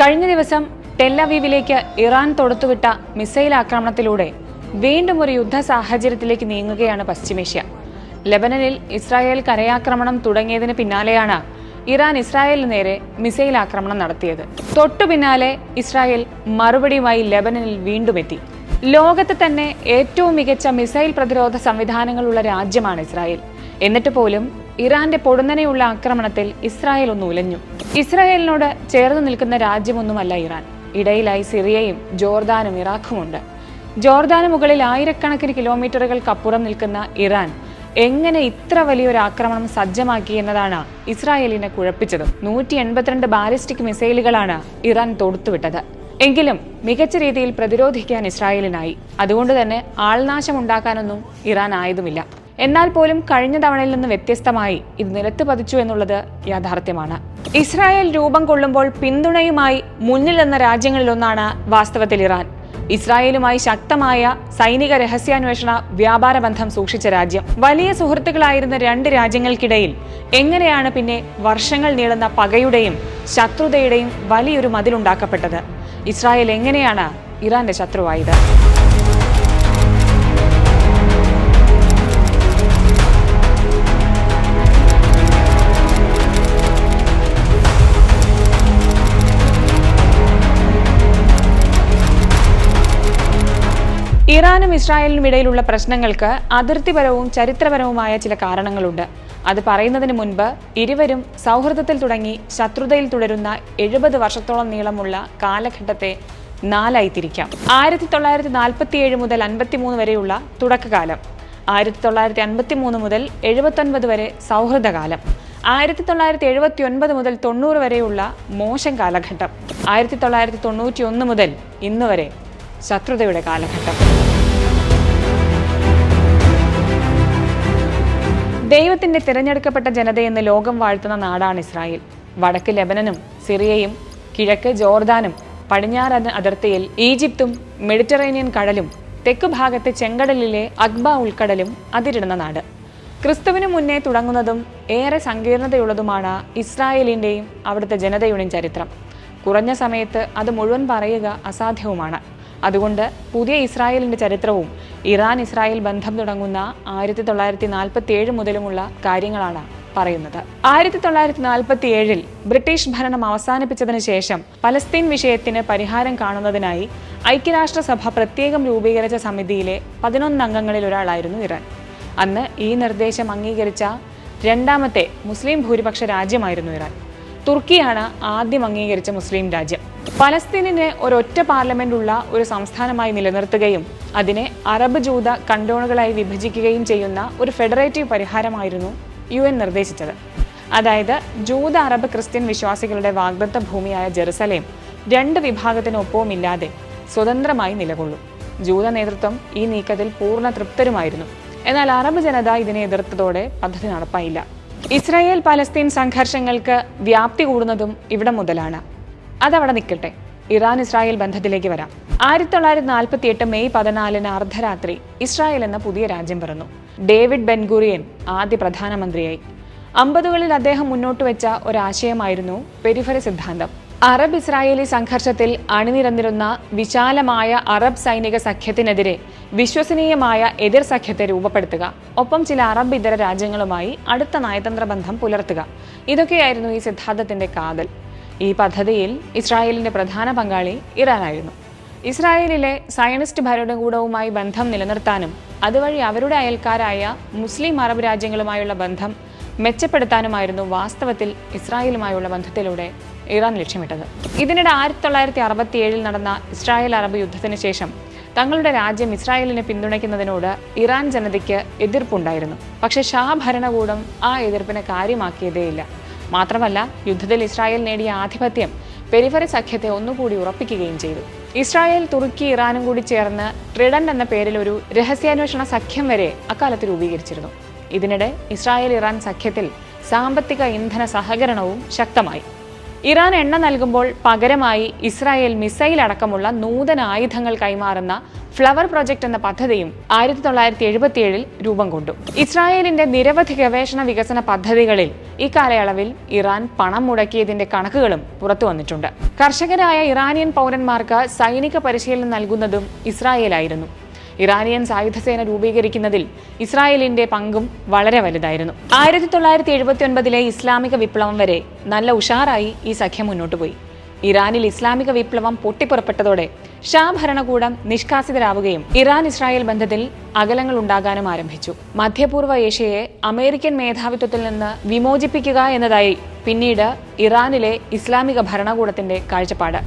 കഴിഞ്ഞ ദിവസം ടെല്ലവീവിലേക്ക് Iran തൊടുത്തുവിട്ട missile ആക്രമണത്തിലൂടെ വീണ്ടും ഒരു യുദ്ധ സാഹചര്യത്തിലേക്ക് നീങ്ങുകയാണ് പശ്ചിമേഷ്യ. ലെബനനിൽ ഇസ്രായേൽ കരയാക്രമണം തുടങ്ങിയതിന് പിന്നാലെയാണ് ഇറാൻ ഇസ്രായേലിന് നേരെ മിസൈൽ ആക്രമണം നടത്തിയത്. തൊട്ടു പിന്നാലെ ഇസ്രായേൽ മറുപടിയുമായി ലെബനനിൽ വീണ്ടും എത്തി. ലോകത്ത് തന്നെ ഏറ്റവും മികച്ച മിസൈൽ പ്രതിരോധ സംവിധാനങ്ങളുള്ള രാജ്യമാണ് ഇസ്രായേൽ. എന്നിട്ട് പോലും ഇറാന്റെ പൊടുന്നനെയുള്ള ആക്രമണത്തിൽ ഇസ്രായേൽ ഒന്ന് ഉലഞ്ഞു. ഇസ്രായേലിനോട് ചേർന്ന് നിൽക്കുന്ന രാജ്യമൊന്നുമല്ല ഇറാൻ. ഇടയിലായി സിറിയയും ജോർദാനും ഇറാഖുമുണ്ട്. ജോർദാന് മുകളിൽ ആയിരക്കണക്കിന് കിലോമീറ്ററുകൾക്കപ്പുറം നിൽക്കുന്ന ഇറാൻ എങ്ങനെ ഇത്ര വലിയൊരു ആക്രമണം സജ്ജമാക്കി എന്നതാണ് ഇസ്രായേലിനെ കുഴപ്പിച്ചത്. നൂറ്റി എൺപത്തിരണ്ട് ബാലിസ്റ്റിക് മിസൈലുകളാണ് ഇറാൻ തൊടുത്തുവിട്ടത്. എങ്കിലും മികച്ച രീതിയിൽ പ്രതിരോധിക്കാൻ ഇസ്രായേലിനായി. അതുകൊണ്ട് തന്നെ ആൾനാശമുണ്ടാക്കാനൊന്നും ഇറാൻ ആയതുമില്ല. എന്നാൽ പോലും കഴിഞ്ഞ തവണയിൽ നിന്ന് വ്യത്യസ്തമായി ഇത് നിലത്ത് പതിച്ചു എന്നുള്ളത് യാഥാർത്ഥ്യമാണ്. ഇസ്രായേൽ രൂപം കൊള്ളുമ്പോൾ പിന്തുണയുമായി മുന്നിൽ നിന്ന രാജ്യങ്ങളിലൊന്നാണ് വാസ്തവത്തിൽ ഇറാൻ. ഇസ്രായേലുമായി ശക്തമായ സൈനിക രഹസ്യാന്വേഷണ വ്യാപാര ബന്ധം സൂക്ഷിച്ച രാജ്യം. വലിയ സുഹൃത്തുക്കളായിരുന്ന രണ്ട് രാജ്യങ്ങൾക്കിടയിൽ എങ്ങനെയാണ് പിന്നെ വർഷങ്ങൾ നീളുന്ന പകയുടെയും ശത്രുതയുടെയും വലിയൊരു മതിലുണ്ടാക്കപ്പെട്ടത്? ഇസ്രായേൽ എങ്ങനെയാണ് ഇറാന്റെ ശത്രുവായത്? ഇറാനും ഇസ്രായേലിനും ഇടയിലുള്ള പ്രശ്നങ്ങൾക്ക് അതിർത്തിപരവും ചരിത്രപരവുമായ ചില കാരണങ്ങളുണ്ട്. അത് പറയുന്നതിന് മുൻപ് ഇരുവരും സൗഹൃദത്തിൽ തുടങ്ങി ശത്രുതയിൽ തുടരുന്ന എഴുപത് വർഷത്തോളം നീളമുള്ള കാലഘട്ടത്തെ നാലായി തിരിക്കാം ആയിരത്തി തൊള്ളായിരത്തി നാൽപ്പത്തി ഏഴ് മുതൽ അൻപത്തിമൂന്ന് വരെയുള്ള തുടക്കകാലം. ആയിരത്തി തൊള്ളായിരത്തി അൻപത്തി മൂന്ന് മുതൽ എഴുപത്തൊൻപത് വരെ സൗഹൃദകാലം. ആയിരത്തി തൊള്ളായിരത്തി എഴുപത്തി ഒൻപത് മുതൽ തൊണ്ണൂറ് വരെയുള്ള മോശം കാലഘട്ടം. ആയിരത്തി തൊള്ളായിരത്തി തൊണ്ണൂറ്റി ഒന്ന് മുതൽ ഇന്ന് വരെ ശത്രുതയുടെ കാലഘട്ടം. ദൈവത്തിന്റെ തിരഞ്ഞെടുക്കപ്പെട്ട ജനതയെന്ന് ലോകം വാഴ്ത്തുന്ന നാടാണ് ഇസ്രായേൽ. വടക്ക് ലെബനനും സിറിയയും കിഴക്ക് ജോർദാനും പടിഞ്ഞാറ് അതി- അതിർത്തിയിൽ ഈജിപ്തും മെഡിറ്ററേനിയൻ കടലും തെക്ക് ഭാഗത്തെ ചെങ്കടലിലെ അക്ബ ഉൾക്കടലും അതിരിടുന്ന നാട്. ക്രിസ്തുവിനു മുന്നേ തുടങ്ങുന്നതും ഏറെ സങ്കീർണതയുള്ളതുമാണ് ഇസ്രായേലിന്റെയും അവിടുത്തെ ജനതയുടെയും ചരിത്രം. കുറഞ്ഞ സമയത്ത് അത് മുഴുവൻ പറയുക അസാധ്യവുമാണ്. അതുകൊണ്ട് പുതിയ ഇസ്രായേലിന്റെ ചരിത്രവും ഇറാൻ ഇസ്രായേൽ ബന്ധം തുടങ്ങുന്ന ആയിരത്തി തൊള്ളായിരത്തി നാൽപ്പത്തി ഏഴ് മുതലുമുള്ള കാര്യങ്ങളാണ് പറയുന്നത്. ആയിരത്തി തൊള്ളായിരത്തി നാൽപ്പത്തി ഏഴിൽ ബ്രിട്ടീഷ് ഭരണം അവസാനിപ്പിച്ചതിന് ശേഷം പലസ്തീൻ വിഷയത്തിന് പരിഹാരം കാണുന്നതിനായി ഐക്യരാഷ്ട്രസഭ പ്രത്യേകം രൂപീകരിച്ച സമിതിയിലെ പതിനൊന്ന് അംഗങ്ങളിൽ ഒരാളായിരുന്നു ഇറാൻ. അന്ന് ഈ നിർദ്ദേശം അംഗീകരിച്ച രണ്ടാമത്തെ മുസ്ലിം ഭൂരിപക്ഷ രാജ്യമായിരുന്നു ഇറാൻ. തുർക്കിയാണ് ആദ്യം അംഗീകരിച്ച മുസ്ലിം രാജ്യം. പലസ്തീനിനെ ഒരൊറ്റ പാർലമെന്റ് ഉള്ള ഒരു സംസ്ഥാനമായി നിലനിർത്തുകയും അതിനെ അറബ് ജൂത കണ്ടോണുകളായി വിഭജിക്കുകയും ചെയ്യുന്ന ഒരു ഫെഡറേറ്റീവ് പരിഹാരമായിരുന്നു യു എൻ നിർദ്ദേശിച്ചത്. അതായത് ജൂത അറബ് ക്രിസ്ത്യൻ വിശ്വാസികളുടെ വാഗ്ദത്ത ഭൂമിയായ ജെറുസലേം രണ്ട് വിഭാഗത്തിനൊപ്പവും ഇല്ലാതെ സ്വതന്ത്രമായി നിലകൊള്ളും. ജൂത നേതൃത്വം ഈ നീക്കത്തിൽ പൂർണ തൃപ്തരുമായിരുന്നു. എന്നാൽ അറബ് ജനത ഇതിനെ എതിർത്തതോടെ പദ്ധതി നടപ്പായില്ല. ഇസ്രായേൽ പലസ്തീൻ സംഘർഷങ്ങൾക്ക് വ്യാപ്തി കൂടുന്നതും ഇവിടെ മുതലാണ്. അതവിടെ നിൽക്കട്ടെ. ഇറാൻ ഇസ്രായേൽ ബന്ധത്തിലേക്ക് വരാം. ആയിരത്തി തൊള്ളായിരത്തി നാൽപ്പത്തി എട്ട് മെയ് പതിനാലിന് അർദ്ധരാത്രി ഇസ്രായേൽ എന്ന പുതിയ രാജ്യം പിറന്നു. ഡേവിഡ് ബെൻഗുറിയൻ ആദ്യ പ്രധാനമന്ത്രിയായി. അമ്പതുകളിൽ അദ്ദേഹം മുന്നോട്ട് വെച്ച ഒരാശയമായിരുന്നു പെരിഫറി സിദ്ധാന്തം. അറബ് ഇസ്രായേലി സംഘർഷത്തിൽ അണിനിരന്നിരുന്ന വിശാലമായ അറബ് സൈനിക സഖ്യത്തിനെതിരെ വിശ്വസനീയമായ എതിർ സഖ്യത്തെ രൂപപ്പെടുത്തുക ഒപ്പം ചില അറബ് ഇതര രാജ്യങ്ങളുമായി അടുത്ത നയതന്ത്ര ബന്ധം പുലർത്തുക. ഇതൊക്കെയായിരുന്നു ഈ സിദ്ധാന്തത്തിന്റെ കാതൽ. ഈ പദ്ധതിയിൽ ഇസ്രായേലിന്റെ പ്രധാന പങ്കാളി ഇറാനായിരുന്നു. ഇസ്രായേലിലെ സയനിസ്റ്റ് ഭരണകൂടവുമായി ബന്ധം നിലനിർത്താനും അതുവഴി അവരുടെ അയൽക്കാരായ മുസ്ലിം അറബ് രാജ്യങ്ങളുമായുള്ള ബന്ധം മെച്ചപ്പെടുത്താനുമായിരുന്നു വാസ്തവത്തിൽ ഇസ്രായേലുമായുള്ള ബന്ധത്തിലൂടെ ഇറാൻ ലക്ഷ്യമിട്ടത്. ഇതിനിടെ ആയിരത്തി തൊള്ളായിരത്തി അറുപത്തി ഏഴിൽ നടന്ന ഇസ്രായേൽ അറബ് യുദ്ധത്തിന് ശേഷം തങ്ങളുടെ രാജ്യം ഇസ്രായേലിനെ പിന്തുണയ്ക്കുന്നതിനോട് ഇറാൻ ജനതയ്ക്ക് എതിർപ്പുണ്ടായിരുന്നു. പക്ഷേ ഷാ ഭരണകൂടം ആ എതിർപ്പിനെ കാര്യമാക്കിയതേയില്ല. മാത്രമല്ല യുദ്ധത്തിൽ ഇസ്രായേൽ നേടിയ ആധിപത്യം പെരിഫറി സഖ്യത്തെ ഒന്നുകൂടി ഉറപ്പിക്കുകയും ചെയ്തു. ഇസ്രായേൽ തുർക്കി ഇറാനും കൂടി ചേർന്ന് ട്രിഡന്റ് എന്ന പേരിൽ ഒരു രഹസ്യാന്വേഷണ സഖ്യം വരെ അക്കാലത്ത് രൂപീകരിച്ചിരുന്നു. ഇതിനിടെ ഇസ്രായേൽ ഇറാൻ സഖ്യത്തിൽ സാമ്പത്തിക ഇന്ധന സഹകരണവും ശക്തമായി. ഇറാൻ എണ്ണ നൽകുമ്പോൾ പകരമായി ഇസ്രായേൽ മിസൈൽ അടക്കമുള്ള നൂതന ആയുധങ്ങൾ കൈമാറുന്ന ഫ്ലവർ പ്രൊജക്ട് എന്ന പദ്ധതിയും ആയിരത്തി തൊള്ളായിരത്തി എഴുപത്തിയേഴിൽ രൂപം കൊണ്ടു. ഇസ്രായേലിന്റെ നിരവധി ഗവേഷണ വികസന പദ്ധതികളിൽ ഇക്കാലയളവിൽ ഇറാൻ പണം മുടക്കിയതിന്റെ കണക്കുകളും പുറത്തു വന്നിട്ടുണ്ട്. കർഷകരായ ഇറാനിയൻ പൗരന്മാർക്ക് സൈനിക പരിശീലനം നൽകുന്നതും ഇസ്രായേലായിരുന്നു. ഇറാനിയൻ സായുധസേന രൂപീകരിക്കുന്നതിൽ ഇസ്രായേലിന്റെ പങ്കും വളരെ വലുതായിരുന്നു. ആയിരത്തി തൊള്ളായിരത്തി എഴുപത്തി ഒൻപതിലെ ഇസ്ലാമിക വിപ്ലവം വരെ നല്ല ഉഷാറായി ഈ സഖ്യം മുന്നോട്ട് പോയി ഇറാനിൽ ഇസ്ലാമിക വിപ്ലവം പൊട്ടിപ്പുറപ്പെട്ടതോടെ ഷാ ഭരണകൂടം നിഷ്കാസിതരാവുകയും ഇറാൻ ഇസ്രായേൽ ബന്ധത്തിൽ അകലങ്ങൾ ഉണ്ടാകാനും ആരംഭിച്ചു. മധ്യപൂർവ ഏഷ്യയെ അമേരിക്കൻ മേധാവിത്വത്തിൽ നിന്ന് വിമോചിപ്പിക്കുക എന്നതായി പിന്നീട് ഇറാനിലെ ഇസ്ലാമിക ഭരണകൂടത്തിന്റെ കാഴ്ചപ്പാട്.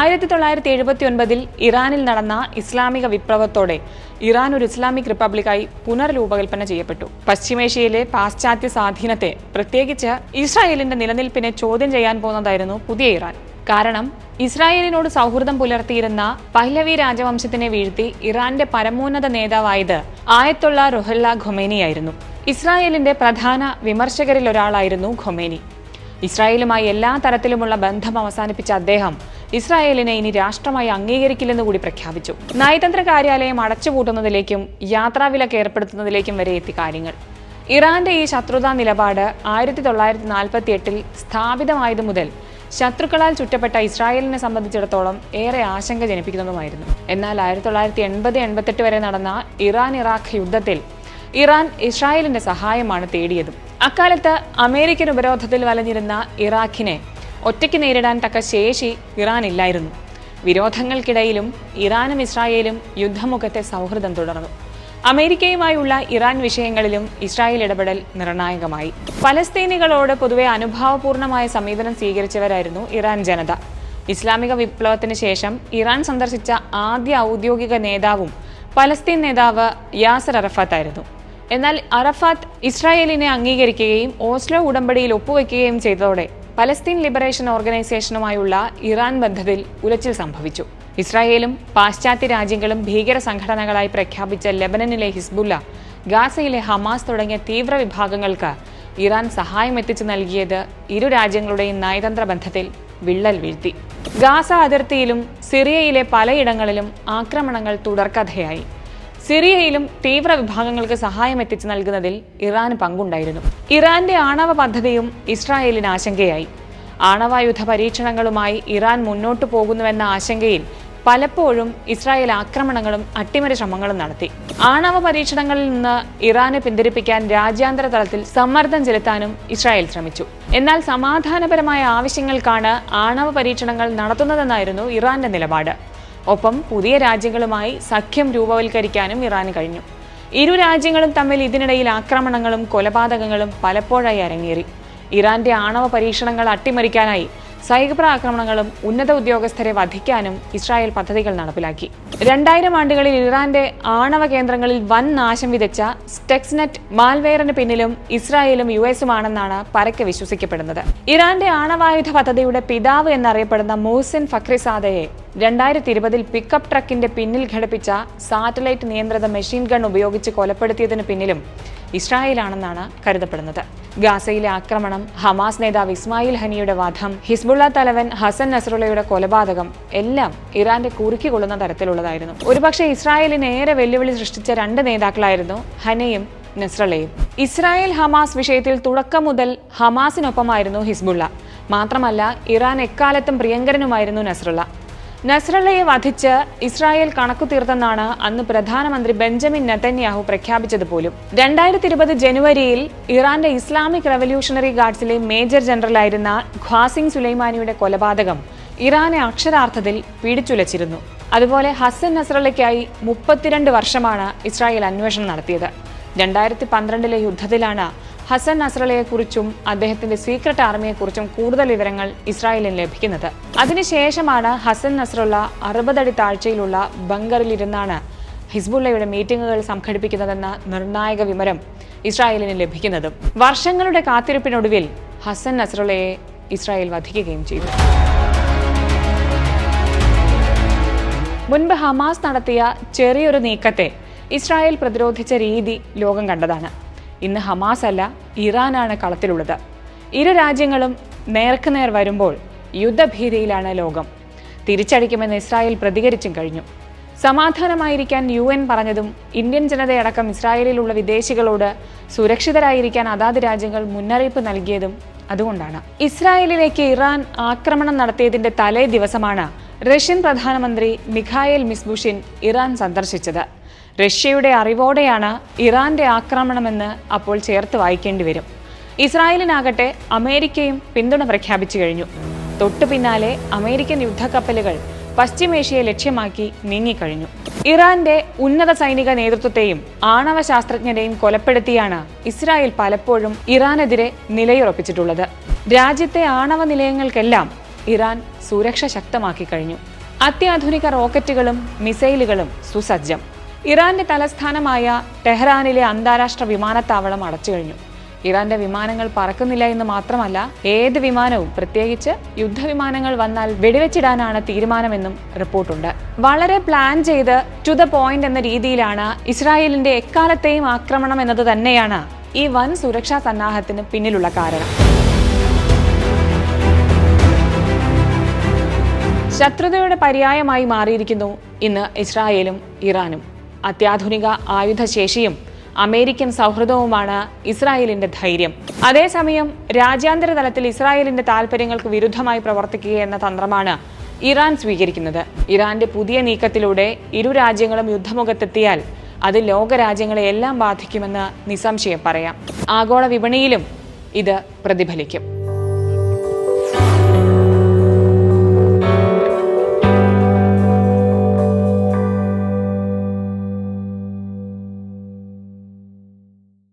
ആയിരത്തി തൊള്ളായിരത്തി എഴുപത്തി ഒൻപതിൽ ഇറാനിൽ നടന്ന ഇസ്ലാമിക വിപ്ലവത്തോടെ ഇറാൻ ഒരു ഇസ്ലാമിക് റിപ്പബ്ലിക്കായി പുനർരൂപകൽപ്പന ചെയ്യപ്പെട്ടു. പശ്ചിമേഷ്യയിലെ പാശ്ചാത്യ സ്വാധീനത്തെ പ്രത്യേകിച്ച് ഇസ്രായേലിന്റെ നിലനിൽപ്പിനെ ചോദ്യം ചെയ്യാൻ പോകുന്നതായിരുന്നു പുതിയ ഇറാൻ. കാരണം ഇസ്രായേലിനോട് സൗഹൃദം പുലർത്തിയിരുന്ന പഹ്ലവി രാജവംശത്തിനെ വീഴ്ത്തി ഇറാന്റെ പരമോന്നത നേതാവായത് ആയത്തുള്ള റുഹല്ല ഖൊമേനിയായിരുന്നു. ഇസ്രായേലിന്റെ പ്രധാന വിമർശകരിൽ ഒരാളായിരുന്നു ഖൊമേനി. ഇസ്രായേലുമായി എല്ലാ തരത്തിലുമുള്ള ബന്ധം അവസാനിപ്പിച്ച അദ്ദേഹം ഇസ്രായേലിനെ ഇനി രാഷ്ട്രമായി അംഗീകരിക്കില്ലെന്ന് കൂടി പ്രഖ്യാപിച്ചു. നയതന്ത്ര കാര്യാലയം അടച്ചുപൂട്ടുന്നതിലേക്കും യാത്രാവിലക്ക് ഏർപ്പെടുത്തുന്നതിലേക്കും വരെ എത്തി കാര്യങ്ങൾ. ഇറാന്റെ ഈ ശത്രുതാ നിലപാട് ആയിരത്തി തൊള്ളായിരത്തി നാൽപ്പത്തി എട്ടിൽ സ്ഥാപിതമായതു മുതൽ ശത്രുക്കളാൽ ചുറ്റപ്പെട്ട ഇസ്രായേലിനെ സംബന്ധിച്ചിടത്തോളം ഏറെ ആശങ്ക ജനിപ്പിക്കുന്നതുമായിരുന്നു. എന്നാൽ ആയിരത്തി തൊള്ളായിരത്തി എൺപത് എൺപത്തെട്ട് വരെ നടന്ന ഇറാൻ ഇറാഖ് യുദ്ധത്തിൽ ഇറാൻ ഇസ്രായേലിന്റെ സഹായമാണ് തേടിയതും. അക്കാലത്ത് അമേരിക്കൻ ഉപരോധത്തിൽ വലഞ്ഞിരുന്ന ഇറാഖിനെ ഒറ്റയ്ക്ക് നേരിടാൻ തക്ക ശേഷി ഇറാനില്ലായിരുന്നു. വിരോധങ്ങൾക്കിടയിലും ഇറാനും ഇസ്രായേലും യുദ്ധമുഖത്തെ സൗഹൃദം തുടർന്നു. അമേരിക്കയുമായുള്ള ഇറാൻ വിഷയങ്ങളിലും ഇസ്രായേൽ ഇടപെടൽ നിർണായകമായി. ഫലസ്തീനികളോട് പൊതുവെ അനുഭാവപൂർണമായ സമീപനം സ്വീകരിച്ചവരായിരുന്നു ഇറാൻ ജനത. ഇസ്ലാമിക വിപ്ലവത്തിന് ശേഷം ഇറാൻ സന്ദർശിച്ച ആദ്യ ഔദ്യോഗിക നേതാവും പലസ്തീൻ നേതാവ് യാസർ അറഫാത്ത് ആയിരുന്നു എന്നാൽ അറഫാത്ത് ഇസ്രായേലിനെ അംഗീകരിക്കുകയും ഓസ്ലോ ഉടമ്പടിയിൽ ഒപ്പുവെക്കുകയും ചെയ്തതോടെ പലസ്തീൻ ലിബറേഷൻ ഓർഗനൈസേഷനുമായുള്ള ഇറാൻ ബന്ധത്തിൽ ഉലച്ചിൽ സംഭവിച്ചു. ഇസ്രായേലും പാശ്ചാത്യ രാജ്യങ്ങളും ഭീകര സംഘടനകളായി പ്രഖ്യാപിച്ച ലെബനനിലെ ഹിസ്ബുല്ല ഗാസയിലെ ഹമാസ് തുടങ്ങിയ തീവ്ര വിഭാഗങ്ങൾക്ക് ഇറാൻ സഹായം എത്തിച്ചു നൽകിയത് ഇരു രാജ്യങ്ങളുടെയും നയതന്ത്ര ബന്ധത്തിൽ വിള്ളൽ വീഴ്ത്തി. ഗാസ അതിർത്തിയിലും സിറിയയിലെ പലയിടങ്ങളിലും ആക്രമണങ്ങൾ തുടർക്കഥയായി. സിറിയയിലും തീവ്ര വിഭാഗങ്ങൾക്ക് സഹായം എത്തിച്ചു നൽകുന്നതിൽ ഇറാന് പങ്കുണ്ടായിരുന്നു. ഇറാന്റെ ആണവ പദ്ധതിയും ഇസ്രായേലിന് ആശങ്കയായി. ആണവായുധ പരീക്ഷണങ്ങളുമായി ഇറാൻ മുന്നോട്ടു പോകുന്നുവെന്ന ആശങ്കയിൽ പലപ്പോഴും ഇസ്രായേൽ ആക്രമണങ്ങളും അട്ടിമറി ശ്രമങ്ങളും നടത്തി. ആണവ പരീക്ഷണങ്ങളിൽ നിന്ന് ഇറാനെ പിന്തിരിപ്പിക്കാൻ രാജ്യാന്തര തലത്തിൽ സമ്മർദ്ദം ചെലുത്താനും ഇസ്രായേൽ ശ്രമിച്ചു. എന്നാൽ സമാധാനപരമായ ആവശ്യങ്ങൾക്കാണ് ആണവ പരീക്ഷണങ്ങൾ നടത്തുന്നതെന്നായിരുന്നു ഇറാന്റെ നിലപാട്. ഒപ്പം പുതിയ രാജ്യങ്ങളുമായി സഖ്യം രൂപവൽക്കരിക്കാനും ഇറാന് കഴിഞ്ഞു. ഇരു രാജ്യങ്ങളും തമ്മിൽ ഇതിനിടയിൽ ആക്രമണങ്ങളും കൊലപാതകങ്ങളും പലപ്പോഴായി അരങ്ങേറി. ഇറാന്റെ ആണവ പരീക്ഷണങ്ങൾ അട്ടിമറിക്കാനായി സൈബർ ആക്രമണങ്ങളും ഉന്നത ഉദ്യോഗസ്ഥരെ വധിക്കാനും ഇസ്രായേൽ പദ്ധതികൾ നടപ്പിലാക്കി. രണ്ടായിരം ആണ്ടുകളിൽ ഇറാന്റെ ആണവ കേന്ദ്രങ്ങളിൽ വൻ നാശം വിതച്ച സ്റ്റെക്സ്നെറ്റ് മാൽവെയറിന് പിന്നിലും ഇസ്രായേലും യു എസുമാണെന്നാണ് പരക്കെ വിശ്വസിക്കപ്പെടുന്നത്. ഇറാന്റെ ആണവായുധ പദ്ധതിയുടെ പിതാവ് എന്നറിയപ്പെടുന്ന മോഹ്സിൻ ഫക്രിസാദയെ രണ്ടായിരത്തി ഇരുപതിൽ പിക്കപ്പ് ട്രക്കിന്റെ പിന്നിൽ ഘടിപ്പിച്ച സാറ്റലൈറ്റ് നിയന്ത്രിത മെഷീൻ ഗൺ ഉപയോഗിച്ച് കൊലപ്പെടുത്തിയതിന് പിന്നിലും ഇസ്രായേലാണെന്നാണ് കരുതപ്പെടുന്നത്. ഗാസയിലെ ആക്രമണം ഹമാസ് നേതാവ് ഇസ്മായിൽ ഹനിയുടെ വധം ഹിസ്ബുള്ള തലവൻ ഹസൻ നസറുള്ളയുടെ കൊലപാതകം എല്ലാം ഇറാന്റെ കുറുക്കി കൊള്ളുന്ന തരത്തിലുള്ളതായിരുന്നു. ഒരുപക്ഷെ ഇസ്രായേലിന് ഏറെ വെല്ലുവിളി സൃഷ്ടിച്ച രണ്ട് നേതാക്കളായിരുന്നു ഹനയും നസ്രളയും ഇസ്രായേൽ ഹമാസ് വിഷയത്തിൽ തുടക്കം മുതൽ ഹമാസിനൊപ്പമായിരുന്നു ഹിസ്ബുള്ള. മാത്രമല്ല ഇറാൻ എക്കാലത്തും പ്രിയങ്കരനുമായിരുന്നു നസ്രുള്ള. നസ്രള്ളയെ വധിച്ച് ഇസ്രായേൽ കണക്കു തീർത്തെന്നാണ് അന്ന് പ്രധാനമന്ത്രി ബെഞ്ചമിൻ നെതന്യാഹു പ്രഖ്യാപിച്ചത് പോലും. രണ്ടായിരത്തി ഇരുപത് ജനുവരിയിൽ ഇറാന്റെ ഇസ്ലാമിക് റവല്യൂഷണറി ഗാർഡ്സിലെ മേജർ ജനറലായിരുന്ന ഖ്വാസിംഗ് സുലൈമാനിയുടെ കൊലപാതകം ഇറാനെ അക്ഷരാർത്ഥത്തിൽ പിടിച്ചുലച്ചിരുന്നു അതുപോലെ ഹസൻ നസ്രള്ളയ്ക്കായി മുപ്പത്തിരണ്ട് വർഷമാണ് ഇസ്രായേൽ അന്വേഷണം നടത്തിയത്. രണ്ടായിരത്തി പന്ത്രണ്ടിലെ യുദ്ധത്തിലാണ് ഹസൻ നസ്രളയെക്കുറിച്ചും അദ്ദേഹത്തിന്റെ സീക്രട്ട് ആർമിയെക്കുറിച്ചും കൂടുതൽ വിവരങ്ങൾ ഇസ്രായേലിന് ലഭിക്കുന്നത്. അതിനുശേഷമാണ് ഹസൻ നസ്രുള്ള അറുപതടി താഴ്ചയിലുള്ള ബങ്കറിലിരുന്നാണ് ഹിസ്ബുള്ളയുടെ മീറ്റിംഗുകൾ സംഘടിപ്പിക്കുന്നതെന്ന നിർണായക വിവരം ഇസ്രായേലിന് ലഭിക്കുന്നത്. വർഷങ്ങളുടെ കാത്തിരിപ്പിനൊടുവിൽ ഹസൻ നസ്രുള്ളയെ ഇസ്രായേൽ വധിക്കുകയും ചെയ്തു. മുൻപ് ഹമാസ് നടത്തിയ ചെറിയൊരു നീക്കത്തെ ഇസ്രായേൽ പ്രതിരോധിച്ച രീതി ലോകം കണ്ടതാണ്. ഇന്ന് ഹമാസ് അല്ല ഇറാനാണ് കളത്തിലുള്ളത്. ഇരു രാജ്യങ്ങളും നേർക്കുനേർ വരുമ്പോൾ യുദ്ധഭീതിയിലാണ് ലോകം. തിരിച്ചടിക്കുമെന്ന് ഇസ്രായേൽ പ്രതികരിച്ചും കഴിഞ്ഞു. സമാധാനമായിരിക്കാൻ യു എൻ പറഞ്ഞതും ഇന്ത്യൻ ജനതയടക്കം ഇസ്രായേലിലുള്ള വിദേശികളോട് സുരക്ഷിതരായിരിക്കാൻ അതാത് രാജ്യങ്ങൾ മുന്നറിയിപ്പ് നൽകിയതും അതുകൊണ്ടാണ്. ഇസ്രായേലിലേക്ക് ഇറാൻ ആക്രമണം നടത്തിയതിന്റെ തലേ ദിവസമാണ് റഷ്യൻ പ്രധാനമന്ത്രി മിഖായേൽ മിസ്ബുഷിൻ ഇറാൻ സന്ദർശിച്ചത്. റഷ്യയുടെ അറിവോടെയാണ് ഇറാന്റെ ആക്രമണമെന്ന് അപ്പോൾ ചേർത്ത് വായിക്കേണ്ടി വരും. ഇസ്രായേലിനാകട്ടെ അമേരിക്കയും പിന്തുണ പ്രഖ്യാപിച്ചു കഴിഞ്ഞു. തൊട്ടു പിന്നാലെ അമേരിക്കൻ യുദ്ധക്കപ്പലുകൾ പശ്ചിമേഷ്യയെ ലക്ഷ്യമാക്കി നീങ്ങിക്കഴിഞ്ഞു. ഇറാന്റെ ഉന്നത സൈനിക നേതൃത്വത്തെയും ആണവ ശാസ്ത്രജ്ഞരെയും കൊലപ്പെടുത്തിയാണ് ഇസ്രായേൽ പലപ്പോഴും ഇറാനെതിരെ നിലയുറപ്പിച്ചിട്ടുള്ളത്. രാജ്യത്തെ ആണവ നിലയങ്ങൾക്കെല്ലാം ഇറാൻ സുരക്ഷ ശക്തമാക്കി കഴിഞ്ഞു. അത്യാധുനിക റോക്കറ്റുകളും മിസൈലുകളും സുസജ്ജം. ഇറാന്റെ തലസ്ഥാനമായ ടെഹ്റാനിലെ അന്താരാഷ്ട്ര വിമാനത്താവളം അടച്ചു കഴിഞ്ഞു. ഇറാന്റെ വിമാനങ്ങൾ പറക്കുന്നില്ല എന്ന് മാത്രമല്ല ഏത് വിമാനവും പ്രത്യേകിച്ച് യുദ്ധവിമാനങ്ങൾ വന്നാൽ വെടിവെച്ചിടാനാണ് തീരുമാനമെന്നും റിപ്പോർട്ടുണ്ട്. വളരെ പ്ലാൻ ചെയ്ത് ടു ദ പോയിന്റ് എന്ന രീതിയിലാണ് ഇസ്രായേലിന്റെ എക്കാലത്തെയും ആക്രമണം എന്നത് തന്നെയാണ് ഈ വൻ സുരക്ഷാ സന്നാഹത്തിന് പിന്നിലുള്ള കാരണം. ശത്രുതയുടെ പര്യായമായി മാറിയിരിക്കുന്നു ഇന്ന് ഇസ്രായേലും ഇറാനും. അത്യാധുനിക ആയുധശേഷിയും അമേരിക്കൻ സൗഹൃദവുമാണ് ഇസ്രായേലിന്റെ ധൈര്യം. അതേസമയം രാജ്യാന്തര തലത്തിൽ ഇസ്രായേലിന്റെ താല്പര്യങ്ങൾക്ക് വിരുദ്ധമായി പ്രവർത്തിക്കുക എന്ന തന്ത്രമാണ് ഇറാൻ സ്വീകരിക്കുന്നത്. ഇറാന്റെ പുതിയ നീക്കത്തിലൂടെ ഇരു രാജ്യങ്ങളും യുദ്ധമുഖത്തെത്തിയാൽ അത് ലോകരാജ്യങ്ങളെ എല്ലാം ബാധിക്കുമെന്ന് നിസ്സംശയം പറയാം. ആഗോള വിപണിയിലും ഇത് പ്രതിഫലിക്കും.